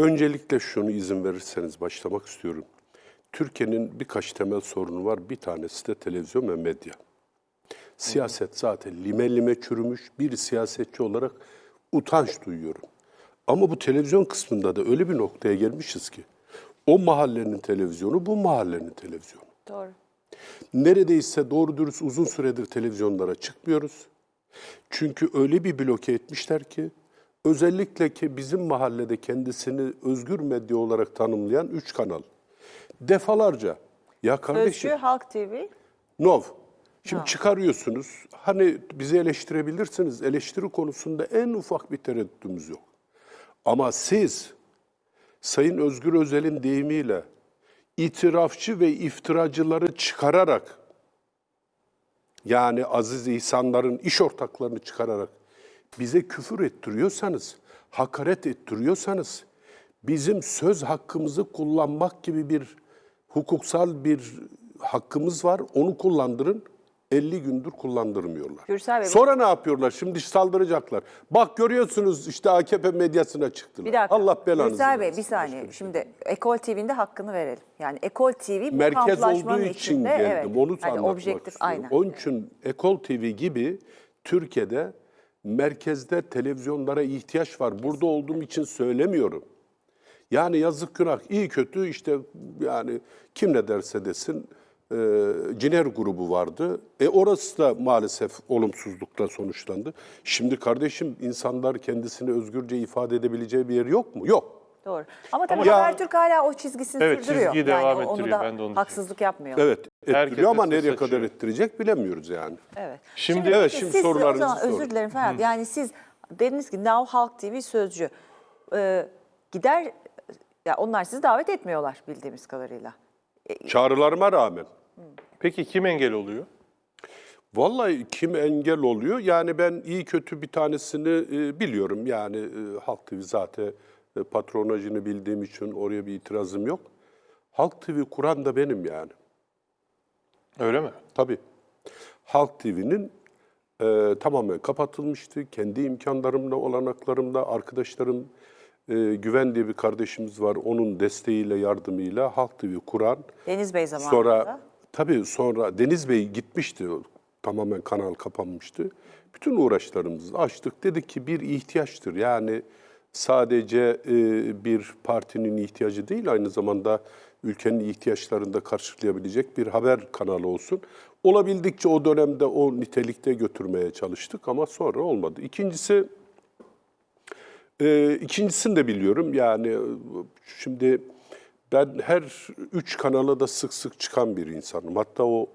Öncelikle şunu izin verirseniz başlamak istiyorum. Türkiye'nin birkaç temel sorunu var. Bir tanesi de televizyon ve medya. Siyaset zaten lime lime çürümüş. Bir siyasetçi olarak utanç duyuyorum. Ama bu televizyon kısmında da öyle bir noktaya gelmişiz ki o mahallenin televizyonu bu mahallenin televizyonu. Doğru. Neredeyse doğru dürüst uzun süredir televizyonlara çıkmıyoruz. Çünkü öyle bir bloke etmişler ki özellikle ki bizim mahallede kendisini özgür medya olarak tanımlayan üç kanal. Defalarca ya kardeşim Sözcü, Halk TV. Nov. Şimdi çıkarıyorsunuz. Hani bizi eleştirebilirsiniz. Eleştiri konusunda en ufak bir tereddütümüz yok. Ama siz Sayın Özgür Özel'in deyimiyle itirafçı ve iftiracıları çıkararak yani Aziz İhsanların iş ortaklarını çıkararak bize küfür ettiriyorsanız, hakaret ettiriyorsanız, bizim söz hakkımızı kullanmak gibi bir hukuksal bir hakkımız var. Onu kullandırın. 50 gündür kullandırmıyorlar. Gürsel Bey, Sonra ne yapıyorlar? Şimdi saldıracaklar. Bak görüyorsunuz işte AKP medyasına çıktılar. Bir dakika. Allah belanızı Gürsel Bey versin. bir saniye. Şimdi Ekol TV'nin de hakkını verelim. Yani Ekol TV bu merkez kamplaşmanın olduğu için içinde, geldim. evet. Onu yani anlatmak objektif istiyorum. aynen. Onun için Ekol TV gibi Türkiye'de merkezde televizyonlara ihtiyaç var. Burada olduğum için söylemiyorum. Yani yazık günah iyi kötü işte yani kim ne derse desin e, Ciner grubu vardı. E orası da maalesef olumsuzlukla sonuçlandı. Şimdi kardeşim insanlar kendisini özgürce ifade edebileceği bir yer yok mu? Yok. Doğru. Ama tabii Ya- Habertürk hala o çizgisini Evet, sürdürüyor. çizgiyi devam yani onu ettiriyor, da ben de onu haksızlık yapmıyor. Evet ettiriyor Herkes ama de ses nereye kadar ettirecek bilemiyoruz yani. Evet. Şimdi- Evet, peki şimdi siz, sorularınızı o zaman sorun. Özür dilerim Ferhat. Yani siz dediniz ki Now Halk TV sözcü. Ee, gider, ya onlar sizi davet etmiyorlar bildiğimiz kadarıyla. Çağrılarıma rağmen. Peki kim engel oluyor? Vallahi kim engel oluyor? Yani ben iyi kötü bir tanesini e, biliyorum. Yani e, Halk TV zaten e, patronajını bildiğim için oraya bir itirazım yok. Halk TV kuran da benim yani. Öyle mi? Tabii. Halk TV'nin e, tamamen kapatılmıştı. Kendi imkanlarımla, olanaklarımla, arkadaşlarım, e, güven diye bir kardeşimiz var. Onun desteğiyle, yardımıyla Halk TV kuran. Deniz Bey zamanında. Sonra tabii sonra Deniz Bey gitmişti. Tamamen kanal kapanmıştı. Bütün uğraşlarımızı açtık. Dedik ki bir ihtiyaçtır. Yani sadece e, bir partinin ihtiyacı değil aynı zamanda ülkenin ihtiyaçlarını da karşılayabilecek bir haber kanalı olsun. Olabildikçe o dönemde o nitelikte götürmeye çalıştık ama sonra olmadı. İkincisi ee, ikincisini de biliyorum. Yani e, şimdi ben her üç kanala da sık sık çıkan bir insanım. Hatta o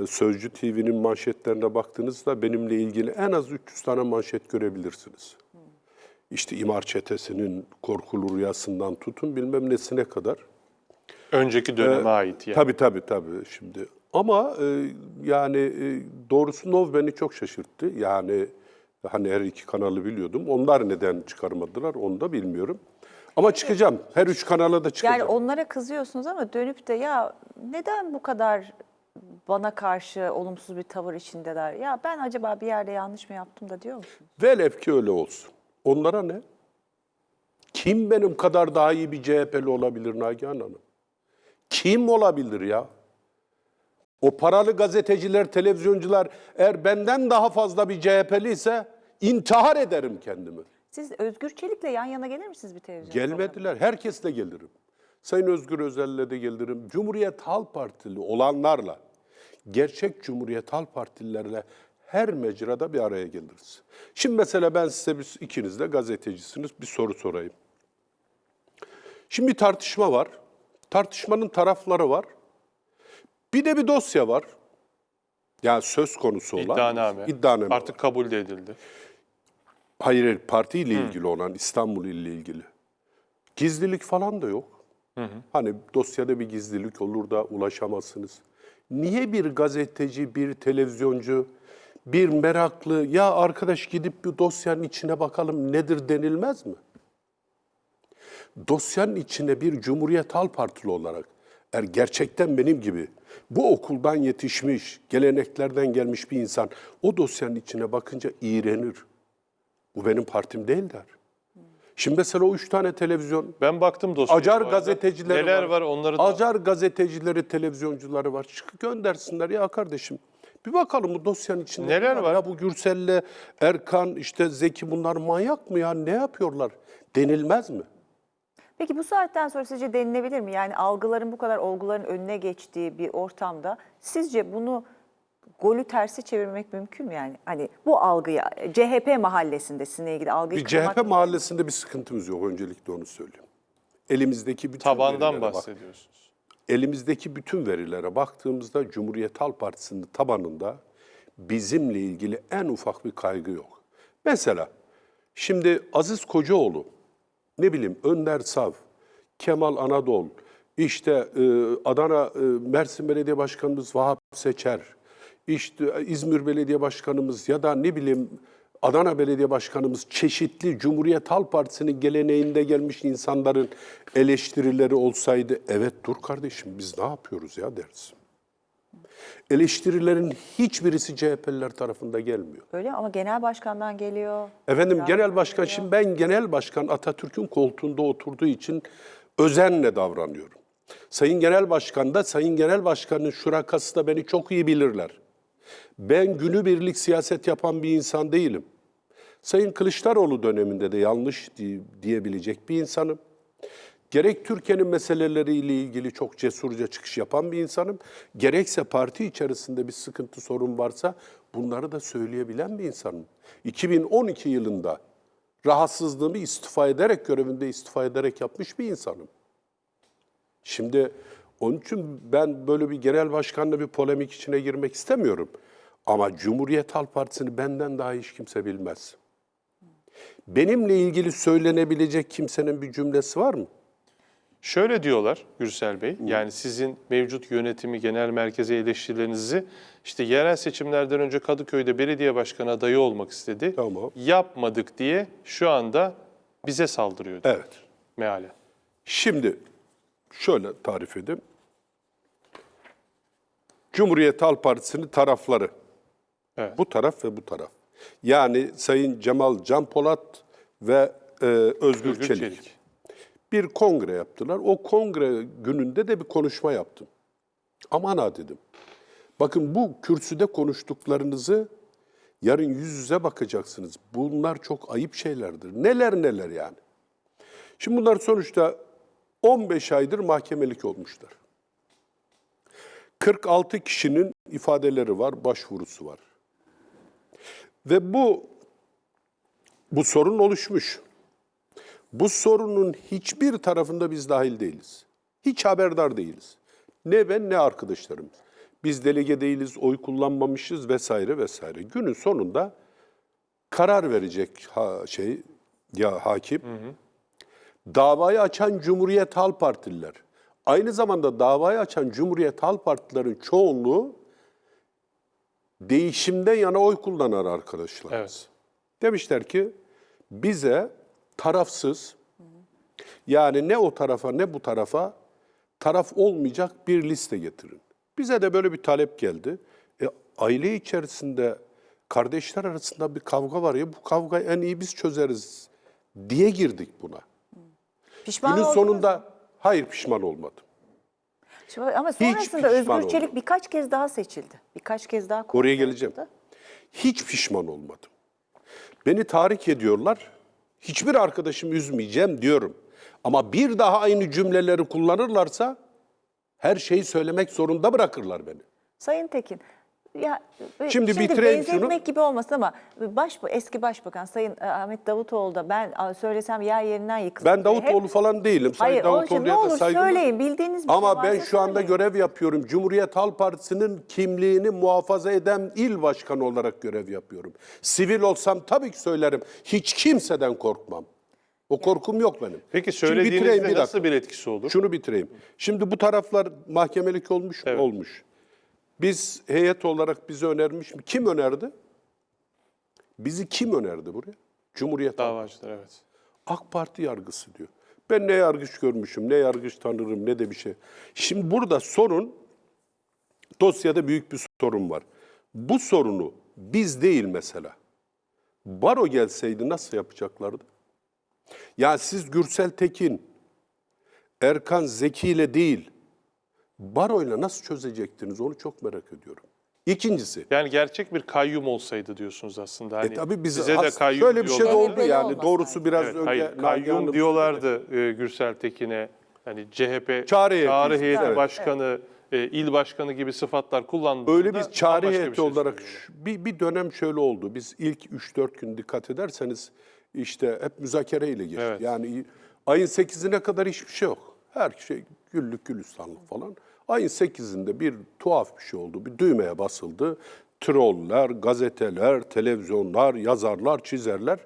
e, Sözcü TV'nin manşetlerine baktığınızda benimle ilgili en az 300 tane manşet görebilirsiniz. İşte İmar Çetesi'nin korkulu rüyasından tutun bilmem nesine kadar. Önceki döneme ait yani. Tabii tabii tabii şimdi. Ama e, yani e, doğrusu Nov beni çok şaşırttı. Yani hani her iki kanalı biliyordum. Onlar neden çıkarmadılar onu da bilmiyorum. Ama çıkacağım. Her üç kanala da çıkacağım. Yani onlara kızıyorsunuz ama dönüp de ya neden bu kadar bana karşı olumsuz bir tavır içindeler? Ya ben acaba bir yerde yanlış mı yaptım da diyor musunuz? Velev ki öyle olsun. Onlara ne? Kim benim kadar daha iyi bir CHP'li olabilir Nagihan Hanım? Kim olabilir ya? O paralı gazeteciler, televizyoncular eğer benden daha fazla bir CHP'li ise intihar ederim kendimi. Siz Özgür Çelik'le yan yana gelir misiniz bir televizyon? Gelmediler. Herkesle gelirim. Sayın Özgür Özel'le de gelirim. Cumhuriyet Halk Partili olanlarla, gerçek Cumhuriyet Halk Partililerle her mecrada bir araya geliriz. Şimdi mesela ben size bir, ikiniz de gazetecisiniz bir soru sorayım. Şimdi bir tartışma var. Tartışmanın tarafları var. Bir de bir dosya var. Yani söz konusu olan. İddianame. İddianame Artık var. kabul de edildi. Hayır, hayır partiyle ilgili olan, İstanbul ile ilgili. Gizlilik falan da yok. Hani dosyada bir gizlilik olur da ulaşamazsınız. Niye bir gazeteci, bir televizyoncu, bir meraklı, ya arkadaş gidip bir dosyanın içine bakalım nedir denilmez mi? Dosyanın içine bir Cumhuriyet Halk Partili olarak eğer gerçekten benim gibi bu okuldan yetişmiş, geleneklerden gelmiş bir insan o dosyanın içine bakınca iğrenir. Bu benim partim değil der. Şimdi mesela o üç tane televizyon, Ben baktım dosyaya. Acar gazetecileri Neler var. var onları da... Acar gazetecileri, televizyoncuları var. Çık göndersinler ya kardeşim. Bir bakalım bu dosyanın içinde. Neler ne var? Ya bu Gürsel'le Erkan, işte Zeki bunlar manyak mı ya? Ne yapıyorlar? Denilmez mi? Peki bu saatten sonra sizce denilebilir mi? Yani algıların bu kadar olguların önüne geçtiği bir ortamda sizce bunu golü tersi çevirmek mümkün mü yani? Hani bu algıya CHP mahallesinde sizinle ilgili algıyı Bir kırmak- CHP mahallesinde bir sıkıntımız yok öncelikle onu söyleyeyim. Elimizdeki bütün Tabandan verilere bak- bahsediyorsunuz. Elimizdeki bütün verilere baktığımızda Cumhuriyet Halk Partisi'nin tabanında bizimle ilgili en ufak bir kaygı yok. Mesela şimdi Aziz Kocaoğlu, ne bileyim Önder Sav, Kemal Anadolu, işte e, Adana e, Mersin Belediye Başkanımız Vahap Seçer, işte İzmir Belediye Başkanımız ya da ne bileyim Adana Belediye Başkanımız çeşitli Cumhuriyet Halk Partisi'nin geleneğinde gelmiş insanların eleştirileri olsaydı evet dur kardeşim biz ne yapıyoruz ya deriz. Eleştirilerin hiçbirisi CHP'liler tarafında gelmiyor. Öyle ama genel başkandan geliyor. Efendim Ya, genel başkan şimdi ben genel başkan Atatürk'ün koltuğunda oturduğu için özenle davranıyorum. Sayın Genel Başkan da Sayın Genel Başkan'ın şurakası da beni çok iyi bilirler. Ben günübirlik siyaset yapan bir insan değilim. Sayın Kılıçdaroğlu döneminde de yanlış di- diyebilecek bir insanım. Gerek Türkiye'nin meseleleriyle ilgili çok cesurca çıkış yapan bir insanım. Gerekse parti içerisinde bir sıkıntı sorun varsa bunları da söyleyebilen bir insanım. 2012 yılında rahatsızlığımı istifa ederek, görevimde istifa ederek yapmış bir insanım. Şimdi onun için ben böyle bir genel başkanla bir polemik içine girmek istemiyorum. Ama Cumhuriyet Halk Partisi'ni benden daha hiç kimse bilmez. Benimle ilgili söylenebilecek kimsenin bir cümlesi var mı? Şöyle diyorlar Gürsel Bey, yani sizin mevcut yönetimi, genel merkeze eleştirilerinizi işte yerel seçimlerden önce Kadıköy'de belediye başkanı adayı olmak istedi. Tamam. Yapmadık diye şu anda bize saldırıyor diyor Evet. mealen. Şimdi şöyle tarif edeyim. Cumhuriyet Halk Partisi'nin tarafları. Evet. Bu taraf ve bu taraf. Yani Sayın Cemal Can Polat ve e, Özgür, Özgür Çelik. Çelik. Bir kongre yaptılar. O kongre gününde de bir konuşma yaptım. Aman ha dedim. Bakın bu kürsüde konuştuklarınızı yarın yüz yüze bakacaksınız. Bunlar çok ayıp şeylerdir. Neler neler yani. Şimdi bunlar sonuçta 15 aydır mahkemelik olmuşlar. 46 kişinin ifadeleri var, başvurusu var. Ve bu bu sorun oluşmuş. Bu sorunun hiçbir tarafında biz dahil değiliz. Hiç haberdar değiliz. Ne ben ne arkadaşlarım. Biz delege değiliz, oy kullanmamışız vesaire vesaire. Günün sonunda karar verecek ha, şey ya hakim. Davayı açan Cumhuriyet Halk Partililer. Aynı zamanda davayı açan Cumhuriyet Halk Partilerin çoğunluğu değişimden yana oy kullanan arkadaşlar. Evet. Demişler ki bize tarafsız yani ne o tarafa ne bu tarafa taraf olmayacak bir liste getirin. Bize de böyle bir talep geldi. E, aile içerisinde kardeşler arasında bir kavga var ya bu kavgayı en iyi biz çözeriz diye girdik buna. Pişman Günün oldunuz mu? sonunda hayır pişman olmadım. Şimdi Ama sonrasında Özgür Çelik olmadım. birkaç kez daha seçildi. Birkaç kez daha Oraya geleceğim. Hiç pişman olmadım. Beni tahrik ediyorlar. Hiçbir arkadaşımı üzmeyeceğim diyorum. Ama bir daha aynı cümleleri kullanırlarsa her şeyi söylemek zorunda bırakırlar beni. Sayın Tekin, ya e, Şimdi bitireyim benzetmek şunu. gibi olmasın ama baş eski başbakan Sayın e, Ahmet Davutoğlu da ben söylesem yer yerinden yıkılır. Ben diye Davutoğlu hep- falan değilim. Sayın Hayır onun için ne olur saygım söyleyin bildiğiniz bir şey Ama ben varsa şu anda söyleyin. görev yapıyorum. Cumhuriyet Halk Partisi'nin kimliğini muhafaza eden il başkanı olarak görev yapıyorum. Sivil olsam tabii ki söylerim. Hiç kimseden korkmam. O korkum yok benim. Peki Şimdi söylediğinizde bir nasıl bir etkisi olur? Şunu bitireyim. Şimdi bu taraflar mahkemelik olmuş mu? Evet. Olmuş. Biz heyet olarak bizi önermiş mi? Kim önerdi? Bizi kim önerdi buraya? Cumhuriyet Davacılar evet. AK Parti yargısı diyor. Ben ne yargıç görmüşüm, ne yargıç tanırım, ne de bir şey. Şimdi burada sorun, dosyada büyük bir sorun var. Bu sorunu biz değil mesela. Baro gelseydi nasıl yapacaklardı? Ya siz Gürsel Tekin, Erkan Zeki ile değil, baroyla nasıl çözecektiniz onu çok merak ediyorum. İkincisi, Yani gerçek bir kayyum olsaydı diyorsunuz aslında. Hani e tabii biz size de kayyum şöyle bir şey de oldu yani doğrusu biraz Evet, önce hayır, kayyum Hanım diyorlardı e, Gürsel Tekin'e. Hani CHP Çağrı heyeti, heyeti evet. başkanı, e, il başkanı gibi sıfatlar kullandığında Öyle biz çağrı bambaşka bir heyeti şey olarak söylüyor. bir, bir dönem şöyle oldu. Biz ilk 3-4 gün dikkat ederseniz işte hep müzakereyle geçti. Evet. Yani ayın 8'ine kadar hiçbir şey yok. Her şey güllük gülistanlık falan. Ayın 8'inde bir tuhaf bir şey oldu. Bir düğmeye basıldı. Troller, gazeteler, televizyonlar, yazarlar, çizerler.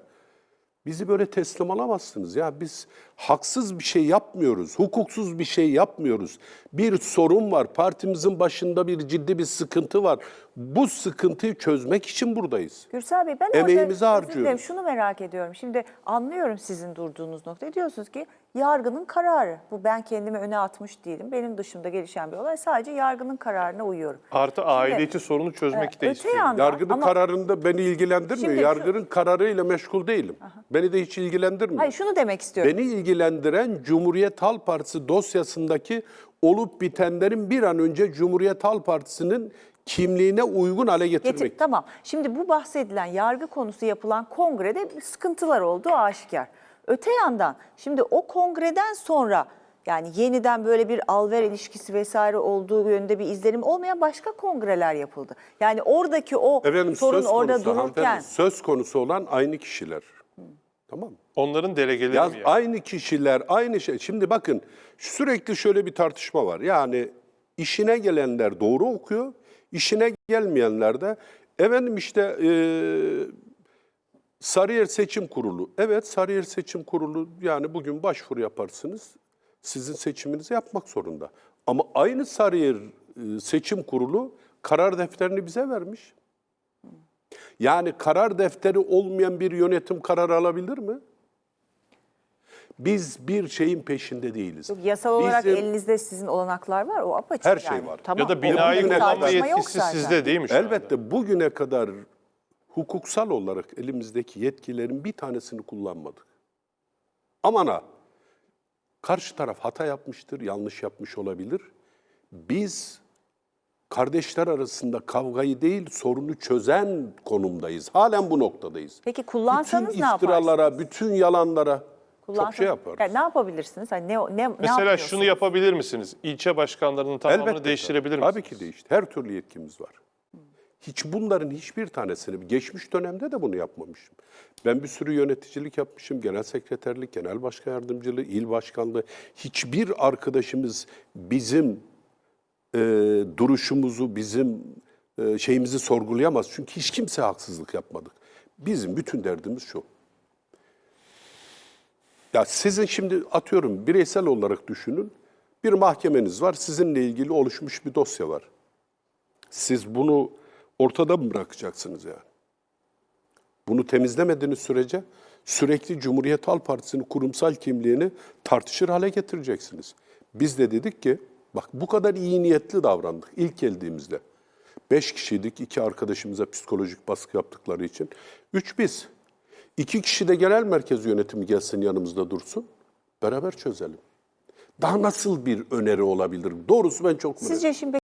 Bizi böyle teslim alamazsınız. Ya biz haksız bir şey yapmıyoruz, hukuksuz bir şey yapmıyoruz. Bir sorun var, partimizin başında bir ciddi bir sıkıntı var. Bu sıkıntıyı çözmek için buradayız. Gürsel Bey ben Emeğimizi orada özür dilerim, harcıyoruz. şunu merak ediyorum. Şimdi anlıyorum sizin durduğunuz noktayı. Diyorsunuz ki yargının kararı. Bu ben kendimi öne atmış değilim. Benim dışımda gelişen bir olay. Sadece yargının kararına uyuyorum. Artı aile içi sorunu e, çözmek de öte istiyor. yandan- Yargının Ama- kararında beni ilgilendirmiyor. Şimdi şu- Yargının kararıyla meşgul değilim. Beni de hiç ilgilendirmiyor. Hayır şunu demek istiyorum. Beni ilgilendiren Cumhuriyet Halk Partisi dosyasındaki olup bitenlerin bir an önce Cumhuriyet Halk Partisi'nin kimliğine uygun hale getirmek. Getir, tamam. Şimdi bu bahsedilen yargı konusu yapılan kongrede sıkıntılar olduğu aşikar. Öte yandan şimdi o kongreden sonra yani yeniden böyle bir alver ilişkisi vesaire olduğu yönünde bir izlenim olmayan başka kongreler yapıldı. Yani oradaki o Efendim sorun orada konusu, dururken söz konusu olan aynı kişiler. Tamam mı? Onların delegeleri Ya mi yani? aynı kişiler, aynı şey. Şimdi bakın sürekli şöyle bir tartışma var. Yani işine gelenler doğru okuyor, işine gelmeyenler de efendim işte eee Sarıyer Seçim Kurulu. Evet Sarıyer Seçim Kurulu yani bugün başvuru yaparsınız. Sizin seçiminizi yapmak zorunda. Ama aynı Sarıyer e, Seçim Kurulu karar defterini bize vermiş. Yani karar defteri olmayan bir yönetim karar alabilir mi? Biz bir şeyin peşinde değiliz. Yok, yasal olarak Bizim- elinizde sizin olanaklar var. O apaçık Her şey yani. var. Tamam. Ya da binayı kullanma yetkisi sizde değil mi şu anda? Elbette bugüne kadar hukuksal olarak elimizdeki yetkilerin bir tanesini kullanmadık. Aman ha, karşı taraf hata yapmıştır, yanlış yapmış olabilir. Biz kardeşler arasında kavgayı değil, sorunu çözen konumdayız. Halen bu noktadayız. Peki kullansanız bütün ne iftiralara, bütün yalanlara çok Kullansanız- şey yaparız. Yani ne yapabilirsiniz? Hani ne, ne, ne Mesela yapıyorsunuz? şunu yapabilir misiniz? İlçe başkanlarının tamamını Elbette değiştirebilir tabii. misiniz? Tabii ki değişti. Her türlü yetkimiz var. Hiç bunların hiçbir tanesini, geçmiş dönemde de bunu yapmamışım. Ben bir sürü yöneticilik yapmışım, genel sekreterlik, genel başkan yardımcılığı, il başkanlığı. Hiçbir arkadaşımız bizim e, duruşumuzu, bizim e, şeyimizi sorgulayamaz. Çünkü hiç kimse haksızlık yapmadık. Bizim bütün derdimiz şu. Ya sizin şimdi atıyorum bireysel olarak düşünün. Bir mahkemeniz var, sizinle ilgili oluşmuş bir dosya var. Siz bunu ortada mı bırakacaksınız yani? Bunu temizlemediğiniz sürece sürekli Cumhuriyet Halk Partisi'nin kurumsal kimliğini tartışır hale getireceksiniz. Biz de dedik ki bak bu kadar iyi niyetli davrandık ilk geldiğimizde. Beş kişiydik, iki arkadaşımıza psikolojik baskı yaptıkları için. Üç biz. İki kişi de genel merkez yönetimi gelsin yanımızda dursun. Beraber çözelim. Daha nasıl bir öneri olabilir? Doğrusu ben çok merak Sizce şimdi